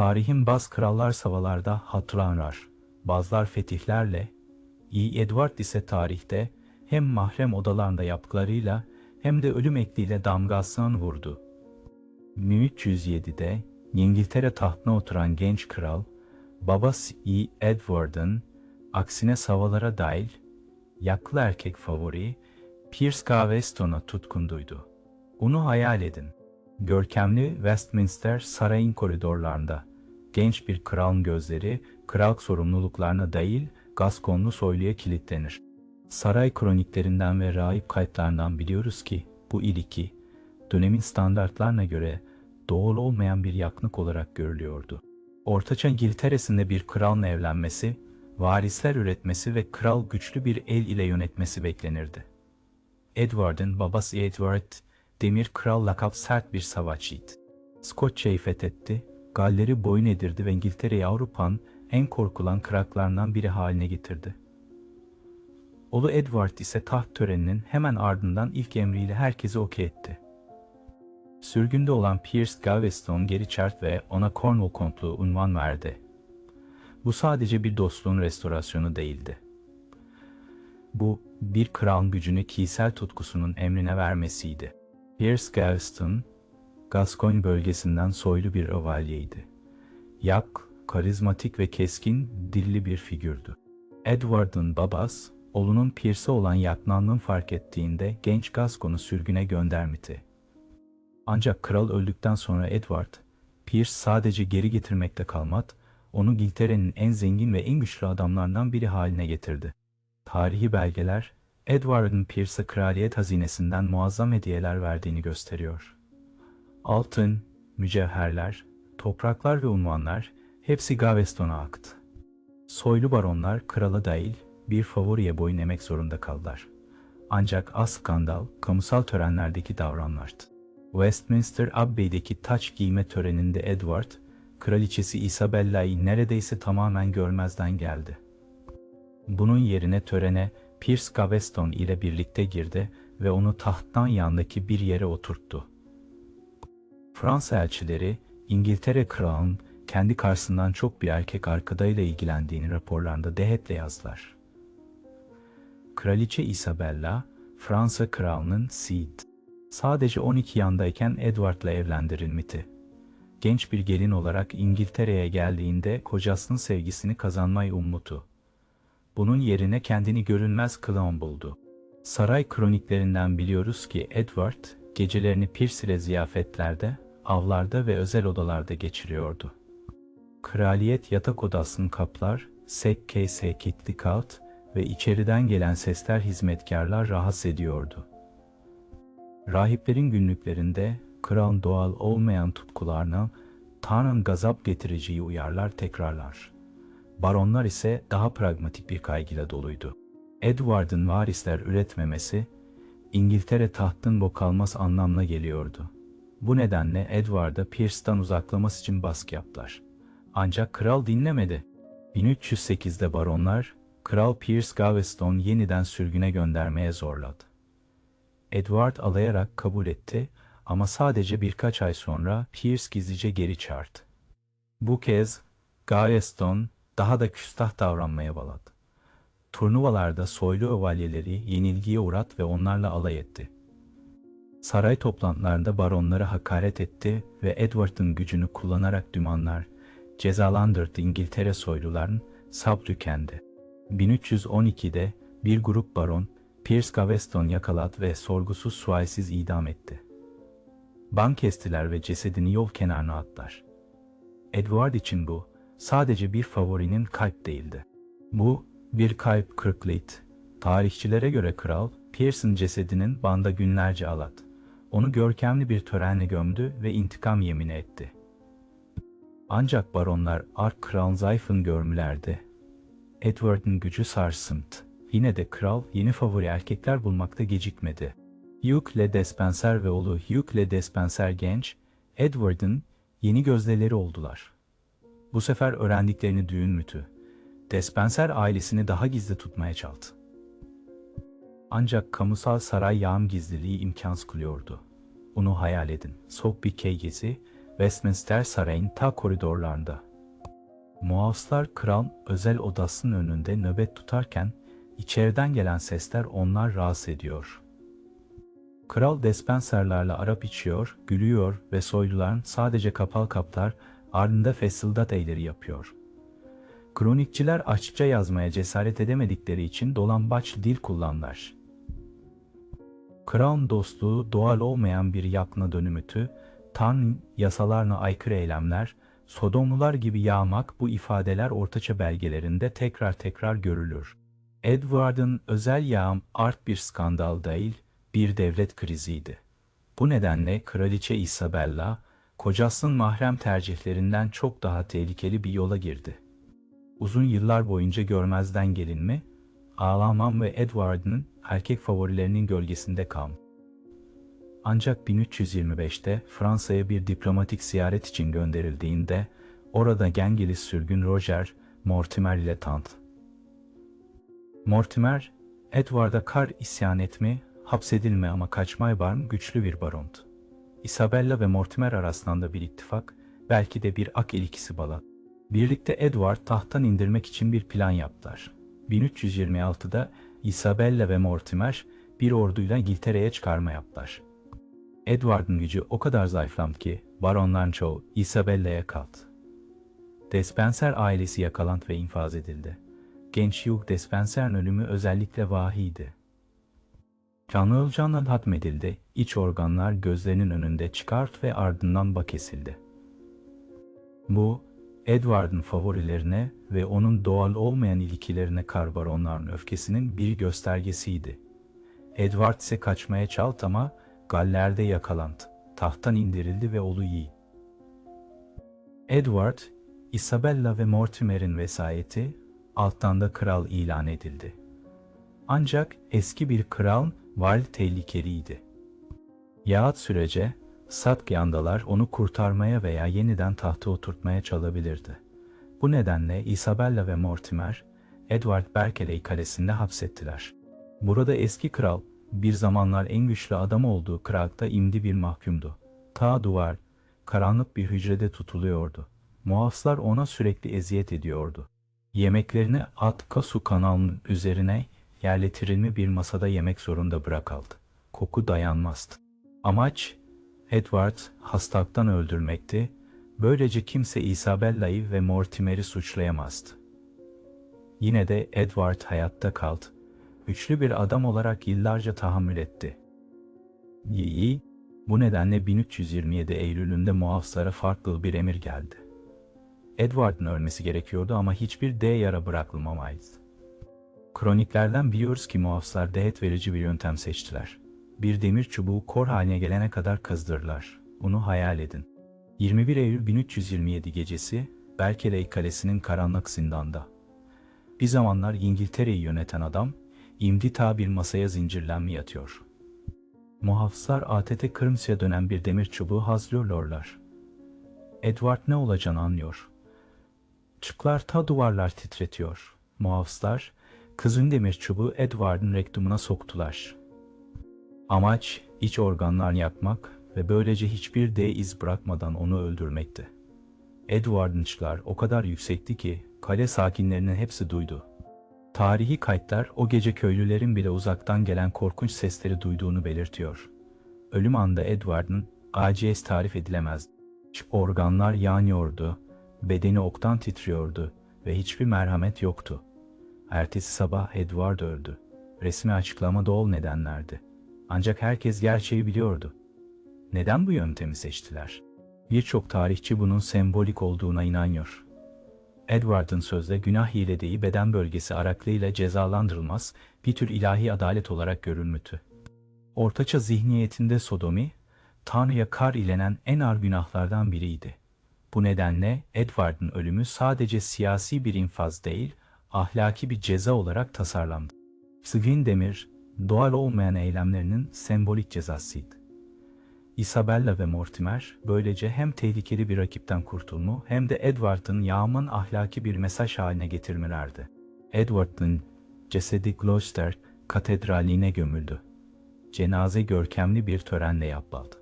Tarihin baz krallar savalarda hatırlanır. Bazılar fetihlerle, İyi Edward ise tarihte hem mahrem odalarında yaptıklarıyla hem de ölüm ekliyle damgasını vurdu. 1307'de İngiltere tahtına oturan genç kral, babası E. Edward'ın aksine savalara dahil yaklı erkek favori Piers Gaveston'a tutkunduydu. Onu hayal edin. Görkemli Westminster sarayın koridorlarında genç bir kralın gözleri kral sorumluluklarına değil Gaskonlu soyluya kilitlenir. Saray kroniklerinden ve rahip kayıtlarından biliyoruz ki bu iliki dönemin standartlarına göre doğal olmayan bir yakınlık olarak görülüyordu. Ortaçağ İngiltere'sinde bir kralın evlenmesi, varisler üretmesi ve kral güçlü bir el ile yönetmesi beklenirdi. Edward'ın babası Edward, Demir Kral lakap sert bir savaşçıydı. Skoçya'yı fethetti, Galler'i boyun edirdi ve İngiltere'yi Avrupa'nın en korkulan kraklarından biri haline getirdi. Oğlu Edward ise taht töreninin hemen ardından ilk emriyle herkesi okey etti. Sürgünde olan Piers Gaveston geri çert ve ona Cornwall Kontluğu unvan verdi. Bu sadece bir dostluğun restorasyonu değildi. Bu, bir kralın gücünü kişisel tutkusunun emrine vermesiydi. Piers Gaveston, Gascogne bölgesinden soylu bir övalyeydi. Yak, karizmatik ve keskin dilli bir figürdü. Edward'ın babası, oğlunun Pierce'e olan yaklanlığını fark ettiğinde genç Gascon'u sürgüne göndermeti. Ancak kral öldükten sonra Edward, Pierce sadece geri getirmekte kalmadı, onu İngiltere'nin en zengin ve en güçlü adamlarından biri haline getirdi. Tarihi belgeler, Edward'ın Pierce'a kraliyet hazinesinden muazzam hediyeler verdiğini gösteriyor. Altın, mücevherler, topraklar ve unvanlar hepsi Gaveston'a aktı. Soylu baronlar krala dahil bir favoriye boyun emek zorunda kaldılar. Ancak az skandal kamusal törenlerdeki davranlardı. Westminster Abbey'deki taç giyme töreninde Edward, kraliçesi Isabella'yı neredeyse tamamen görmezden geldi. Bunun yerine törene Piers Gaveston ile birlikte girdi ve onu tahttan yandaki bir yere oturttu. Fransa elçileri, İngiltere kralının kendi karşısından çok bir erkek arkadayla ilgilendiğini raporlarında dehetle yazdılar. Kraliçe Isabella, Fransa kralının Sid. Sadece 12 yandayken Edward'la evlendirilmeti. Genç bir gelin olarak İngiltere'ye geldiğinde kocasının sevgisini kazanmayı ummutu. Bunun yerine kendini görünmez kılığın buldu. Saray kroniklerinden biliyoruz ki Edward, gecelerini Pierce ile ziyafetlerde, avlarda ve özel odalarda geçiriyordu. Kraliyet yatak odasını kaplar, sekke sekitli kalt ve içeriden gelen sesler hizmetkarlar rahatsız ediyordu. Rahiplerin günlüklerinde kralın doğal olmayan tutkularına Tanrı'nın gazap getireceği uyarlar tekrarlar. Baronlar ise daha pragmatik bir kaygıyla doluydu. Edward'ın varisler üretmemesi, İngiltere tahtın bokalmaz anlamına geliyordu. Bu nedenle Edward'a Pierce'dan uzaklaması için baskı yaptılar. Ancak kral dinlemedi. 1308'de baronlar, Kral Piers Gaveston yeniden sürgüne göndermeye zorladı. Edward alayarak kabul etti ama sadece birkaç ay sonra Piers gizlice geri çağırdı. Bu kez Gaveston daha da küstah davranmaya baladı. Turnuvalarda soylu övalyeleri yenilgiye uğrat ve onlarla alay etti. Saray toplantılarında baronlara hakaret etti ve Edward'ın gücünü kullanarak dümanlar, cezalandırdı İngiltere soyluların sabrükendi. 1312'de bir grup baron Piers Gaveston yakaladı ve sorgusuz sualsiz idam etti. Ban kestiler ve cesedini yol kenarına attılar. Edward için bu sadece bir favorinin kalp değildi. Bu bir kalp kırıklığıydı. Tarihçilere göre kral Pierce'ın cesedinin banda günlerce aladı. Onu görkemli bir törenle gömdü ve intikam yemini etti. Ancak baronlar Ark Kral zayıfın görmülerdi Edward'ın gücü sarsıntı. Yine de kral yeni favori erkekler bulmakta gecikmedi. Hugh Le Despenser ve oğlu Hugh Le Despenser genç, Edward'ın yeni gözdeleri oldular. Bu sefer öğrendiklerini düğün mütü. Despenser ailesini daha gizli tutmaya çaldı. Ancak kamusal saray yağım gizliliği imkansız kılıyordu. Onu hayal edin. Soğuk bir keygesi Westminster Sarayı'nın ta koridorlarında. Muhafızlar kral özel odasının önünde nöbet tutarken içeriden gelen sesler onlar rahatsız ediyor. Kral despenserlerle Arap içiyor, gülüyor ve soyluların sadece kapal kaplar ardında fesıldat eyleri yapıyor. Kronikçiler açıkça yazmaya cesaret edemedikleri için dolambaç dil kullanlar. Kralın dostluğu doğal olmayan bir yakına dönümütü, Tanrı'nın yasalarına aykırı eylemler, Sodomlular gibi yağmak bu ifadeler ortaçağ belgelerinde tekrar tekrar görülür. Edward'ın özel yağım art bir skandal değil, bir devlet kriziydi. Bu nedenle Kraliçe Isabella, kocasının mahrem tercihlerinden çok daha tehlikeli bir yola girdi. Uzun yıllar boyunca görmezden gelinme, ağlamam ve Edward'ın erkek favorilerinin gölgesinde kaldı. Ancak 1325'te Fransa'ya bir diplomatik ziyaret için gönderildiğinde orada Gengilis sürgün Roger Mortimer ile tant. Mortimer, Edward'a kar isyan etme, hapsedilme ama kaçmay var güçlü bir barondu. Isabella ve Mortimer arasında bir ittifak, belki de bir ak ilişkisi bağladı. Birlikte Edward tahttan indirmek için bir plan yaptılar. 1326'da Isabella ve Mortimer bir orduyla İngiltere'ye çıkarma yaptılar. Edward'ın gücü o kadar zayıflandı ki baronların çoğu Isabella'ya kaldı. Despenser ailesi yakalandı ve infaz edildi. Genç Hugh Despenser'in ölümü özellikle vahiydi. Canlı canla hatmedildi, iç organlar gözlerinin önünde çıkart ve ardından bak kesildi. Bu, Edward'ın favorilerine ve onun doğal olmayan ilgilerine karbaronların öfkesinin bir göstergesiydi. Edward ise kaçmaya çalt ama Galler'de yakalandı. Tahttan indirildi ve olu iyi. Edward, Isabella ve Mortimer'in vesayeti alttan da kral ilan edildi. Ancak eski bir kral var tehlikeliydi. Yahut sürece Satyandalar onu kurtarmaya veya yeniden tahta oturtmaya çalabilirdi. Bu nedenle Isabella ve Mortimer, Edward Berkeley kalesinde hapsettiler. Burada eski kral bir zamanlar en güçlü adam olduğu Krak'ta imdi bir mahkumdu. Ta duvar, karanlık bir hücrede tutuluyordu. Muhafızlar ona sürekli eziyet ediyordu. Yemeklerini Atka su kanalının üzerine yerletirilmiş bir masada yemek zorunda bırakıldı. Koku dayanmazdı. Amaç, Edward hastalıktan öldürmekti, böylece kimse Isabella'yı ve Mortimer'i suçlayamazdı. Yine de Edward hayatta kaldı güçlü bir adam olarak yıllarca tahammül etti. Yi, bu nedenle 1327 Eylül'ünde muhafızlara farklı bir emir geldi. Edward'ın ölmesi gerekiyordu ama hiçbir D yara bırakılmamaydı. Kroniklerden biliyoruz ki muhafızlar dehet verici bir yöntem seçtiler. Bir demir çubuğu kor haline gelene kadar kızdırırlar. Bunu hayal edin. 21 Eylül 1327 gecesi Berkeley Kalesi'nin karanlık zindanda. Bir zamanlar İngiltere'yi yöneten adam imdita bir masaya zincirlenme yatıyor. Muhafızlar ATT kırmızıya dönen bir demir çubuğu hazırlıyorlar. Edward ne olacağını anlıyor. Çıklar ta duvarlar titretiyor. Muhafızlar, kızın demir çubuğu Edward'ın rektumuna soktular. Amaç, iç organlar yakmak ve böylece hiçbir D iz bırakmadan onu öldürmekti. Edward'ın çıklar o kadar yüksekti ki kale sakinlerinin hepsi duydu. Tarihi kayıtlar o gece köylülerin bile uzaktan gelen korkunç sesleri duyduğunu belirtiyor. Ölüm anda Edward'ın aciz tarif edilemez. Organlar yanıyordu, bedeni oktan titriyordu ve hiçbir merhamet yoktu. Ertesi sabah Edward öldü. Resmi açıklama doğal nedenlerdi. Ancak herkes gerçeği biliyordu. Neden bu yöntemi seçtiler? Birçok tarihçi bunun sembolik olduğuna inanıyor. Edward'ın sözde günah hilediği beden bölgesi araklığıyla cezalandırılmaz bir tür ilahi adalet olarak görülmütü. Ortaça zihniyetinde sodomi, Tanrı'ya kar ilenen en ağır günahlardan biriydi. Bu nedenle Edward'ın ölümü sadece siyasi bir infaz değil, ahlaki bir ceza olarak tasarlandı. Swin Demir, doğal olmayan eylemlerinin sembolik cezasıydı. Isabella ve Mortimer böylece hem tehlikeli bir rakipten kurtulmu hem de Edward'ın yağman ahlaki bir mesaj haline getirmelerdi. Edward'ın cesedi Gloucester katedraline gömüldü. Cenaze görkemli bir törenle yapıldı.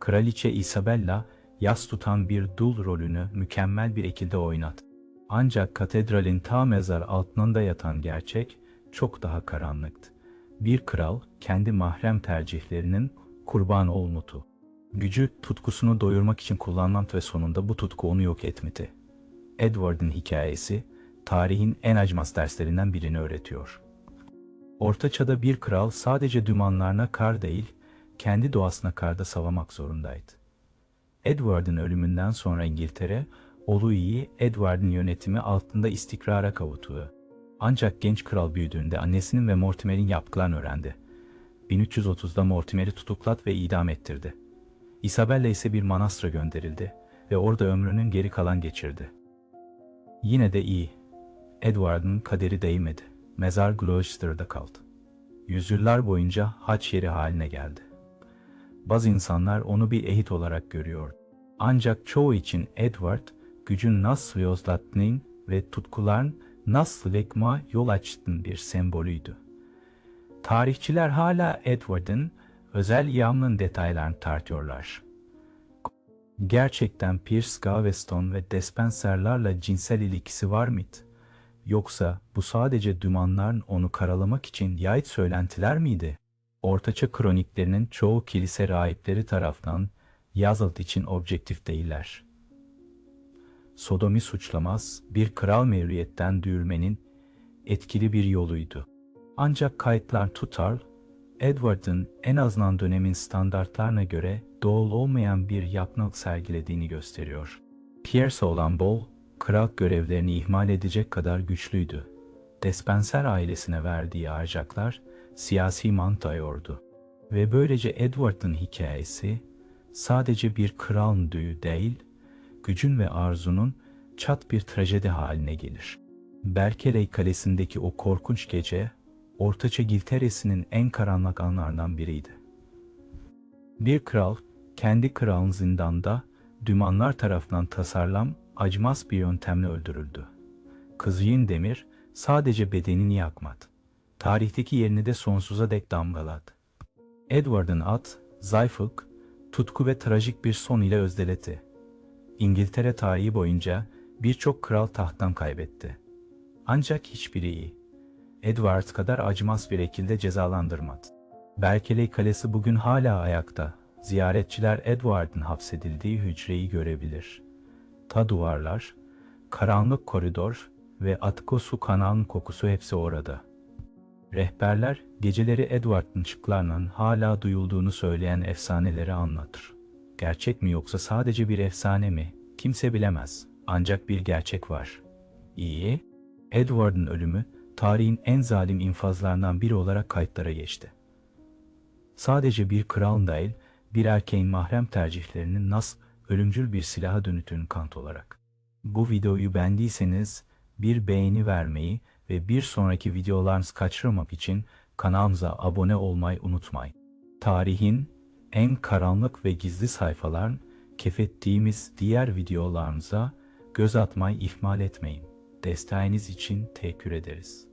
Kraliçe Isabella yas tutan bir dul rolünü mükemmel bir şekilde oynadı. Ancak katedralin ta mezar altında yatan gerçek çok daha karanlıktı. Bir kral kendi mahrem tercihlerinin kurbanı olmutu. Gücü tutkusunu doyurmak için kullanmak ve sonunda bu tutku onu yok etmedi. Edward'ın hikayesi tarihin en acımas derslerinden birini öğretiyor. Orta Çağ'da bir kral sadece dümanlarına kar değil, kendi doğasına karda savamak zorundaydı. Edward'ın ölümünden sonra İngiltere, oğlu iyi Edward'ın yönetimi altında istikrara kavuttu. Ancak genç kral büyüdüğünde annesinin ve Mortimer'in yaptıklarını öğrendi. 1330'da Mortimer'i tutuklat ve idam ettirdi. Isabella ise bir manastıra gönderildi ve orada ömrünün geri kalan geçirdi. Yine de iyi. Edward'ın kaderi değmedi. Mezar Gloucester'da kaldı. Yüzyıllar boyunca haç yeri haline geldi. Bazı insanlar onu bir ehit olarak görüyor. Ancak çoğu için Edward, gücün nasıl yozlattığının ve tutkuların nasıl lekma yol açtığının bir sembolüydü. Tarihçiler hala Edward'ın özel yağmın detaylarını tartıyorlar. Gerçekten Pierce Gaveston ve Despenser'larla cinsel ilgisi var mıydı? Yoksa bu sadece dümanların onu karalamak için yayıt söylentiler miydi? Ortaçağ kroniklerinin çoğu kilise rahipleri tarafından yazıldığı için objektif değiller. Sodomi suçlamaz, bir kral mevriyetten dürmenin etkili bir yoluydu. Ancak kayıtlar tutar, Edward'ın en azından dönemin standartlarına göre doğal olmayan bir yapnak sergilediğini gösteriyor. Pierce olan Bol, kral görevlerini ihmal edecek kadar güçlüydü. Despenser ailesine verdiği harcaklar siyasi mantayıyordu. Ve böylece Edward'ın hikayesi sadece bir kral düğü değil, gücün ve arzunun çat bir trajedi haline gelir. Berkeley Kalesi'ndeki o korkunç gece, Ortaçağ İngiltere'sinin en karanlık anlarından biriydi. Bir kral, kendi kralın zindanda, dümanlar tarafından tasarlam, acımaz bir yöntemle öldürüldü. Kızıyın Demir, sadece bedenini yakmadı. Tarihteki yerini de sonsuza dek damgaladı. Edward'ın at, zayıflık, tutku ve trajik bir son ile özdeleti. İngiltere tarihi boyunca birçok kral tahttan kaybetti. Ancak hiçbiri iyi. Edward kadar acımaz bir şekilde cezalandırmadı. Berkeley Kalesi bugün hala ayakta. Ziyaretçiler Edward'ın hapsedildiği hücreyi görebilir. Ta duvarlar, karanlık koridor ve Atko su kanalının kokusu hepsi orada. Rehberler geceleri Edward'ın ışıklarının hala duyulduğunu söyleyen efsaneleri anlatır. Gerçek mi yoksa sadece bir efsane mi? Kimse bilemez. Ancak bir gerçek var. İyi, Edward'ın ölümü tarihin en zalim infazlarından biri olarak kayıtlara geçti. Sadece bir kral değil, bir erkeğin mahrem tercihlerinin nasıl ölümcül bir silaha dönütünün kant olarak. Bu videoyu beğendiyseniz bir beğeni vermeyi ve bir sonraki videolarınızı kaçırmamak için kanalımıza abone olmayı unutmayın. Tarihin en karanlık ve gizli sayfaların kefettiğimiz diğer videolarımıza göz atmayı ihmal etmeyin. Desteğiniz için teşekkür ederiz.